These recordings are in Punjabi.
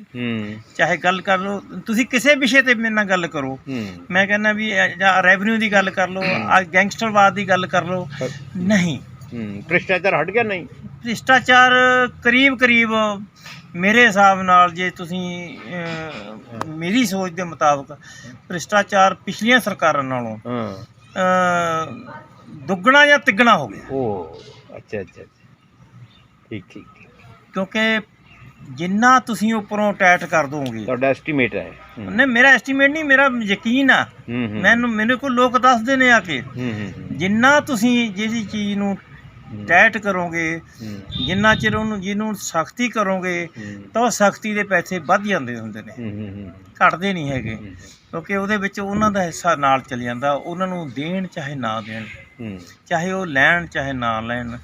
ਹੂੰ। ਚਾਹੇ ਗੱਲ ਕਰ ਲਓ ਤੁਸੀਂ ਕਿਸੇ ਵਿਸ਼ੇ ਤੇ ਮੇਰੇ ਨਾਲ ਗੱਲ ਕਰੋ। ਮੈਂ ਕਹਿੰਦਾ ਵੀ ਇਹ ਜਾਂ ਰੈਵਨਿਊ ਦੀ ਗੱਲ ਕਰ ਲਓ ਆ ਗੈਂਗਸਟਰਵਾਦ ਦੀ ਗੱਲ ਕਰ ਲਓ। ਨਹੀਂ। ਹੂੰ ਭ੍ਰਿਸ਼ਟਾਚਾਰ ਹਟ ਗਿਆ ਨਹੀਂ? ਭ੍ਰਿਸ਼ਟਾਚਾਰ ਕਰੀਬ ਕਰੀਬ ਮੇਰੇ ਹਿਸਾਬ ਨਾਲ ਜੇ ਤੁਸੀਂ ਅਹ, ਮੇਰੀ ਸੋਚ ਦੇ ਮੁਤਾਬਕ ਭ੍ਰਿਸ਼ਟਾਚਾਰ ਪਿਛਲੀਆਂ ਸਰਕਾਰਾਂ ਨਾਲੋਂ ਹਾਂ। ਅਹ, ਦੁੱਗਣਾ ਜਾਂ ਤਿੱਗਣਾ ਹੋ ਗਿਆ। ਉਹ ਅੱਛਾ ਅੱਛਾ ਅੱਛਾ। ਠੀਕ ਠੀਕ ਠੀਕ। ਕਿਉਂਕਿ ਜਿੰਨਾ ਤੁਸੀਂ ਉੱਪਰੋਂ ਟੈਟ ਕਰ ਦੋਗੇ। ਤੁਹਾਡਾ ਐਸਟੀਮੇਟ ਹੈ। ਹੂੰ। ਨਹੀਂ ਮੇਰਾ ਐਸਟੀਮੇਟ ਨਹੀਂ ਮੇਰਾ ਯਕੀਨ ਆ। ਹੂੰ ਹੂੰ। ਮੈਨੂੰ ਮੈਨੂੰ ਕੋਈ ਲੋਕ ਦੱਸਦੇ ਨੇ ਆ ਕੇ। ਹੂੰ ਹੂੰ ਜਿੰਨਾ ਤੁਸੀਂ ਜਿਹੜੀ ਚੀਜ਼ ਨੂੰ ਹੂੰ। ਟੈਟ ਕਰੋਗੇ ਹੂੰ। ਜਿੰਨਾ ਚਿਰ ਉਹਨੂੰ ਜਿਹਨੂੰ ਸਖਤੀ ਕਰੋਗੇ ਹੂੰ। ਤਾਂ ਉਹ ਸਖਤੀ ਦੇ ਪੈਸੇ ਵੱਧ ਜਾਂਦੇ ਹੁੰਦੇ ਨੇ। ਹੂੰ ਹੂੰ ਹੂੰ। ਘਟਦੇ ਨਹੀਂ ਹੈਗੇ। ਕਿਉਂਕਿ ਉਹਦੇ ਵਿੱਚ ਉਹਨਾਂ ਦਾ ਹਿੱਸਾ ਨਾਲ ਚੱਲ ਜਾਂਦਾ। ਉਹਨਾਂ ਨੂੰ ਦੇਣ ਚਾਹੇ ਨਾ ਦੇਣ। ਹੂੰ। ਚਾਹੇ ਉਹ ਲੈਣ ਚਾਹੇ ਨਾ ਲੈਣ।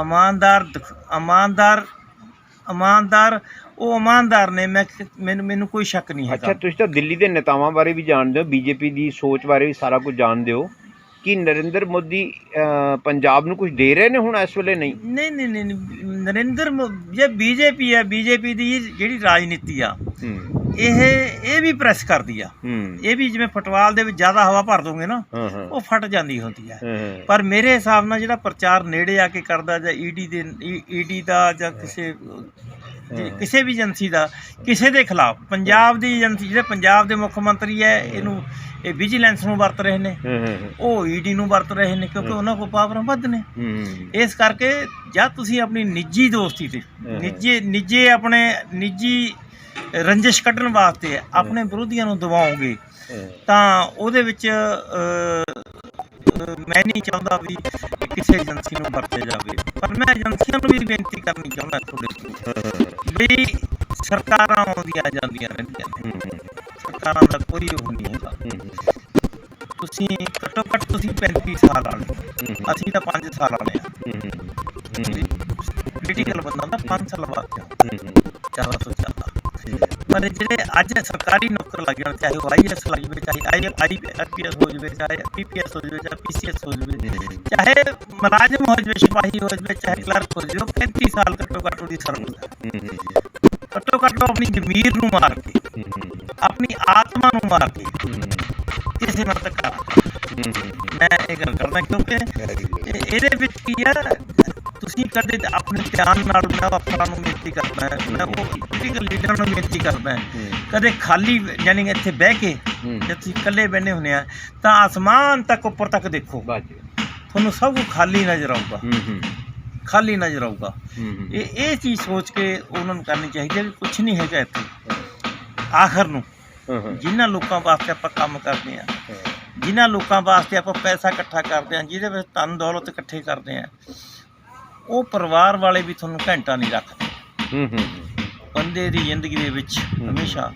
ਇਮਾਨਦਾਰ ਦਿਖ- ਇਮਾਨਦਾਰ ਇਮਾਨਦਾਰ ਉਹ ਇਮਾਨਦਾਰ ਨੇ ਮੈਂ ਮੈਨੂੰ ਮੈਨੂੰ ਕੋਈ ਸ਼ੱਕ ਨਹੀਂ ਅੱਛਾ ਹੈਗਾ। ਤੁਸੀਂ ਤਾਂ ਦਿੱਲੀ ਦੇ ਨੇਤਾਵਾਂ ਬਾਰੇ ਵੀ ਜਾਣਦੇ ਹੋ ਬੀਜੇਪੀ ਦੀ ਸੋਚ ਬਾਰੇ ਵੀ ਸਾਰਾ ਕੁਝ ਜਾਣਦੇ ਹੋ। ਕਿ ਨਰਿੰਦਰ ਮੋਦੀ ਪੰਜਾਬ ਨੂੰ ਕੁਝ ਦੇ ਰਹੇ ਨੇ ਹੁਣ ਇਸ ਵੇਲੇ? ਨਹੀਂ। ਨਹੀਂ ਨਹੀਂ ਨਹੀਂ ਨਰਿੰਦਰ ਜੇ ਬੀਜੇਪੀ ਹੈ ਬੀਜੇਪੀ ਦੀ ਜਿਹੜੀ ਰਾਜਨੀਤੀ ਆ ਹੂੰ। ਇਹ ਇਹ ਵੀ ਪ੍ਰੈਸ ਕਰਦੀ ਆ। ਹੂੰ। ਇਹ ਵੀ ਜਿਵੇਂ ਫੁੱਟਬਾਲ ਦੇ ਵਿੱਚ ਜ਼ਿਆਦਾ ਹਵਾ ਭਰ ਦੋਗੇ ਨਾ ਹਾਂ ਹਾਂ। ਉਹ ਫਟ ਜਾਂਦੀ ਹੁੰਦੀ ਹੈ ਪਰ ਮੇਰੇ ਹਿਸਾਬ ਨਾਲ ਜਿਹੜਾ ਪ੍ਰਚਾਰ ਨੇੜੇ ਆ ਕੇ ਕਰਦਾ ਜਾਂ ਈਡੀ ਦੇ ਈਡੀ ਦਾ ਜਾਂ ਕਿਸੇ ਜੇ ਕਿਸੇ ਵੀ ਏਜੰਸੀ ਦਾ ਕਿਸੇ ਦੇ ਖਿਲਾਫ ਪੰਜਾਬ ਦੀ ਏਜੰਸੀ ਜਿਹੜੇ ਪੰਜਾਬ ਦੇ ਮੁੱਖ ਮੰਤਰੀ ਹੈ। ਇਹਨੂੰ ਇਹ ਵਿਜੀਲੈਂਸ ਨੂੰ ਵਰਤ ਰਹੇ ਨੇ। ਹਾਂ, ਹਾਂ, ਹਾਂ। ਉਹ ਈਡੀ ਨੂੰ ਵਰਤ ਰਹੇ ਨੇ ਕਿਉਂਕਿ ਉਹਨਾਂ ਕੋਲ ਪਾਵਰਾਂ ਵੱਧ ਨੇ। ਹੂੰ। ਇਸ ਕਰਕੇ ਜਾਂ ਤੁਸੀਂ ਆਪਣੀ ਨਿੱਜੀ ਦੋਸਤੀ ਤੇ ਹਮ। ਨਿੱਜੀ ਨਿੱਜੀ ਆਪਣੇ ਨਿੱਜੀ ਰੰਜਿਸ਼ ਕੱਢਣ ਵਾਸਤੇ ਆਪਣੇ ਵਿਰੋਧੀਆਂ ਨੂੰ ਦਬਾਓਗੇ ਤਾਂ ਉਹਦੇ ਵਿੱਚ ਮੈਂ ਨਹੀਂ ਚਾਹੁੰਦਾ ਵੀ ਕਿਸੇ ਏਜੰਸੀ ਨੂੰ ਵਰਤਿਆ ਜਾਵੇ। ਪਰ ਮੈਂ ਏਜੰਸੀਆਂ ਨੂੰ ਵੀ ਬੇਨਤੀ ਕਰਨੀ ਚਾਹੁੰਦਾ ਤੁਹਾਡੇ ਤੋਂ ਵੀ ਸਰਕਾਰਾਂ ਆਉਂਦੀਆਂ ਜਾਂਦੀਆਂ ਰਹਿੰਦੀਆਂ ਨੇ। ਸਰਕਾਰਾਂ ਦਾ ਕੋਈ ਉਹ ਨਹੀਂ ਹੈਗਾ ਹੂੰ ਤੁਸੀਂ ਘੱਟੋ ਘੱਟ ਤੁਸੀਂ 35 ਸਾਲ ਵਾਲੇ ਅਸੀਂ ਤਾਂ 5 ਸਾਲ ਵਾਲੇ ਆ। ਪੋਲੀਟੀਕਲ ਬੰਦਾ ਤਾਂ 5 ਸਾਲ ਬਾਅਦ ਜ਼ਿਆਦਾ ਤੋਂ ਜ਼ਿਆਦਾ ਪਰ ਜਿਹੜੇ ਅੱਜ ਸਰਕਾਰੀ ਨੌਕਰ ਲੱਗ ਜਾਣ, ਚਾਹੇ ਉਹ ਆਈਐਸ ਲੱਗ ਜਾਵੇ, ਚਾਹੇ ਆਈ ਆਈਪੀਐਸ ਹੋ ਜਾਵੇ, ਚਾਹੇ ਪੀਪੀਐਸ ਹੋ ਜਾਵੇ, ਚਾਹੇ ਪੀਸੀਐਸ ਹੋ ਜਾਵੇ, ਚਾਹੇ ਮੁਲਾਜ਼ਮ ਹੋ ਜਾਵੇ, ਸਿਪਾਹੀ ਹੋ ਜਾਵੇ, ਚਾਹੇ ਕਲਰਕ ਹੋ ਜਾਵੇ, ਉਹ 35 ਸਾਲ ਘੱਟੋ ਘੱਟ ਉਹਦੀ ਸਰਵਿਸ ਘੱਟੋ ਘੱਟ ਉਹ ਆਪਣੀ ਜ਼ਮੀਰ ਨੂੰ ਮਾਰ ਕੇ, ਆਪਣੀ ਆਤਮਾ ਨੂੰ ਮਾਰ ਕੇ ਕਿਸੇ ਨਾਲ ਧੱਕਾ ਮੈਂ ਇਹ ਗੱਲ ਕਰਦਾ ਕਿਉਂਕਿ ਇਹਦੇ ਵਿੱਚ ਕੀ ਆ ਤੁਸੀਂ ਕਦੇ ਆਪਣੇ ਧਿਆਨ ਨਾਲ ਮੈਂ ਅਫਸਰਾਂ ਨੂੰ ਬੇਨਤੀ ਕਰਦਾ ਹਾਂ ਮੈਂ ਉਹ ਪੋਲੀਟੀਕਲ ਲੀਡਰਾਂ ਨੂੰ ਬੇਨਤੀ ਕਰਦਾ ਹਾਂ। ਕਦੇ ਖਾਲੀ ਯਾਨੀ ਇੱਥੇ ਬਹਿ ਕੇ ਜੇ ਤੁਸੀਂ ਇਕੱਲੇ ਬੈਠੇ ਹੁੰਦੇ ਆ ਤਾਂ ਆਸਮਾਨ ਤੱਕ ਉੱਪਰ ਤੱਕ ਦੇਖੋ। ਤੁਹਾਨੂੰ ਸਭ ਕੁਝ ਖਾਲੀ ਨਜ਼ਰ ਆਊਗਾ। ਖਾਲੀ ਨਜ਼ਰ ਆਊਗਾ। ਇਹ ਇਹ ਚੀਜ਼ ਸੋਚ ਕੇ ਉਹਨਾਂ ਨੂੰ ਕਰਨੀ ਚਾਹੀਦੀ ਹੈ ਵੀ ਕੁਝ ਨਹੀਂ ਹੈਗਾ ਇੱਥੇ। ਆਖਰ ਨੂੰ ਜਿਨ੍ਹਾਂ ਲੋਕਾਂ ਵਾਸਤੇ ਆਪਾਂ ਕੰਮ ਕਰਦੇ ਆ ਜਿਨ੍ਹਾਂ ਲੋਕਾਂ ਵਾਸਤੇ ਆਪਾਂ ਪੈਸਾ ਇਕੱਠਾ ਕਰਦੇ ਆ ਜਿਹਦੇ ਵਿੱਚ ਧਨ ਦੌਲਤ ਇਕੱਠੇ ਕਰਦੇ ਆ ਉਹ ਪਰਿਵਾਰ ਵਾਲੇ ਵੀ ਤੁਹਾਨੂੰ ਘੰਟਾ ਨਹੀਂ ਰੱਖਦੇ। ਹੂੰ ਹੂੰ ਬੰਦੇ ਦੀ ਜ਼ਿੰਦਗੀ ਦੇ ਵਿੱਚ ਹਮੇਸ਼ਾ